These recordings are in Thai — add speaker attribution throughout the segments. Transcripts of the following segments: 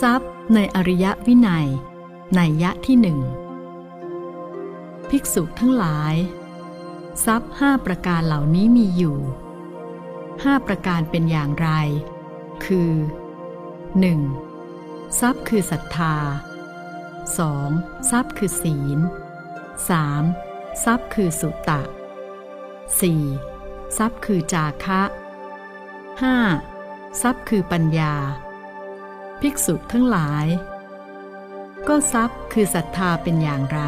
Speaker 1: ทรัพย์ในอริยวินัยในยะที่หนึ่งภิกษุทั้งหลาย ทรัพย์ห้าประการเหล่านี้มีอยู่ห้าประการเป็นอย่างไร คือ 1. ทรัพย์คือศรัทธา 2. ทรัพย์คือศีล 3. ทรัพย์คือสุตตะ 4. ทรัพย์คือจาคะ 5. ทรัพย์คือปัญญา ภิกษุทั้งหลาย ก็ทรัพย์คือศรัทธาเป็นอย่างไร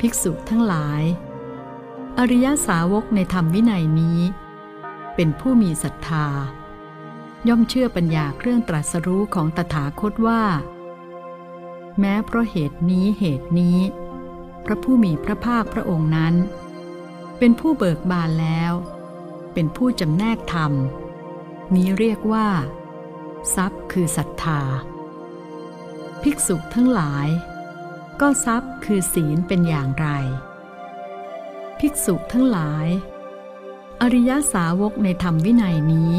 Speaker 1: ภิกษุทั้งหลาย อริยสาวกในธรรมวินัยนี้ เป็นผู้มีศรัทธา ย่อมเชื่อปัญญาเครื่องตรัสรู้ของตถาคตว่า แม้เพราะเหตุนี้เหตุนี้ พระผู้มีพระภาคพระองค์นั้น เป็นผู้เบิกบานแล้ว เป็นผู้จำแนกธรรม นี้เรียกว่า ทรัพย์คือศรัทธา ภิกษุทั้งหลาย ก็ทรัพย์คือศีลเป็นอย่างไร ภิกษุทั้งหลาย อริยสาวกในธรรมวินัยนี้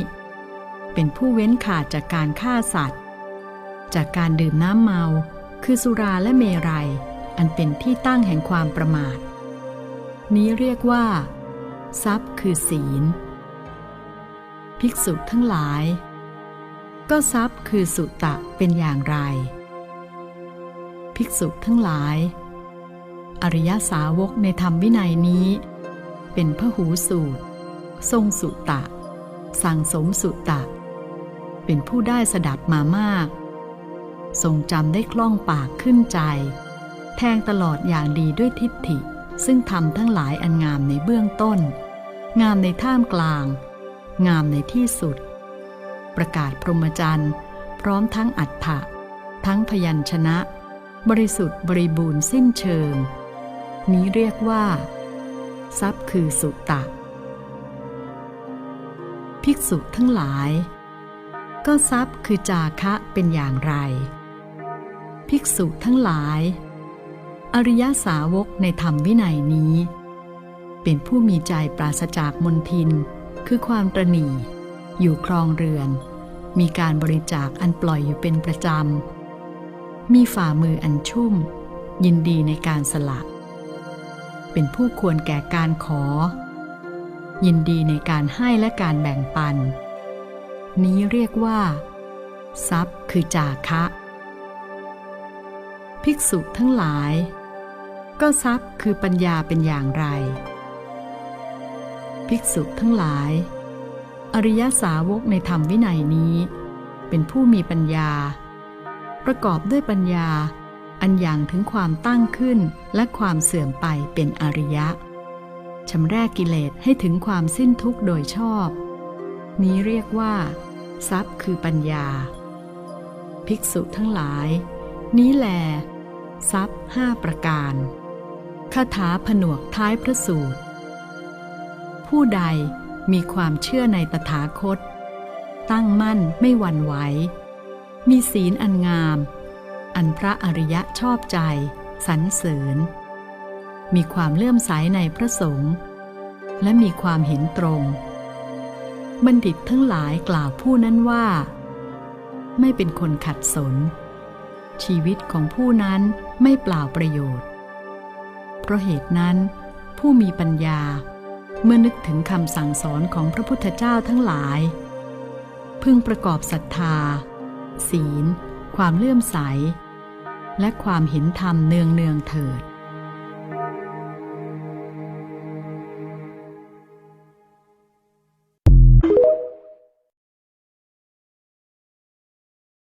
Speaker 1: เป็นผู้เว้นขาดจากการฆ่าสัตว์ จากการดื่มน้ำเมา คือสุราและเมรัย อันเป็นที่ตั้งแห่งความประมาท นี้เรียกว่า ทรัพย์คือศีล ภิกษุทั้งหลาย ก็ทรัพย์คือสุตะเป็นอย่างไร ภิกษุทั้งหลาย อริยสาวกในธรรมวินัยนี้ เป็นพหูสูตร ทรงสุตะ สั่งสมสุตะ เป็นผู้ได้สดับมามาก ทรงจำได้คล่องปากขึ้นใจ แทงตลอดอย่างดีด้วยทิฏฐิ ซึ่งทำทั้งหลายอันงามในเบื้องต้น งามในท่ามกลาง งามในที่สุด ประกาศพรหมจรรย์ พร้อมทั้งอัฏฐะทั้งพยัญชนะ บริสุทธิ์บริบูรณ์สิ้นเชิง นี้เรียกว่า ทรัพย์คือสุตะ ภิกษุทั้งหลาย ก็ทรัพย์คือจาคะเป็นอย่างไร ภิกษุทั้งหลาย อริยสาวกในธรรมวินัยนี้ เป็นผู้มีใจปราศจากมนทินคือความตรณีอยู่ครองเรือน มีการบริจาคอันปล่อยอยู่เป็นประจำ มีฝ่ามืออันชุ่ม ยินดีในการสละ เป็นผู้ควรแก่การขอ ยินดีในการให้และการแบ่งปัน นี้เรียกว่า ทรัพย์คือจาคะ ภิกษุทั้งหลาย ก็ทรัพย์คือปัญญาเป็นอย่างไร ภิกษุทั้งหลาย อริยสาวกในธรรมวินัยนี้ เป็นผู้มีปัญญา ประกอบด้วยปัญญา อันอย่างถึงความตั้งขึ้นและความเสื่อมไปเป็นอริยะชำรกกิเลสให้ถึงความสิ้นทุกข์โดยชอบ นี้เรียกว่า ทรัพย์คือปัญญา ภิกษุทั้งหลาย นี้แล ทรัพย์ห้าประการคาถาผนวกท้ายพระสูตร ผู้ใด มีความเชื่อในตถาคต ตั้งมั่นไม่หวั่นไหว มีศีลอันงาม อันพระอริยะชอบใจสรรเสริญ มีความเลื่อมใสในพระสงฆ์และมีความเห็นตรง บัณฑิตทั้งหลายกล่าวผู้นั้นว่า ไม่เป็นคนขัดสน ชีวิตของผู้นั้นไม่เปล่าประโยชน์ เพราะเหตุนั้นผู้มีปัญญา เมื่อนึกถึงคำสั่งสอนของพระพุทธเจ้าทั้งหลาย พึงประกอบศรัทธา ศีล ความเลื่อมใส และความเห็นธรรมเนืองเนืองเถิด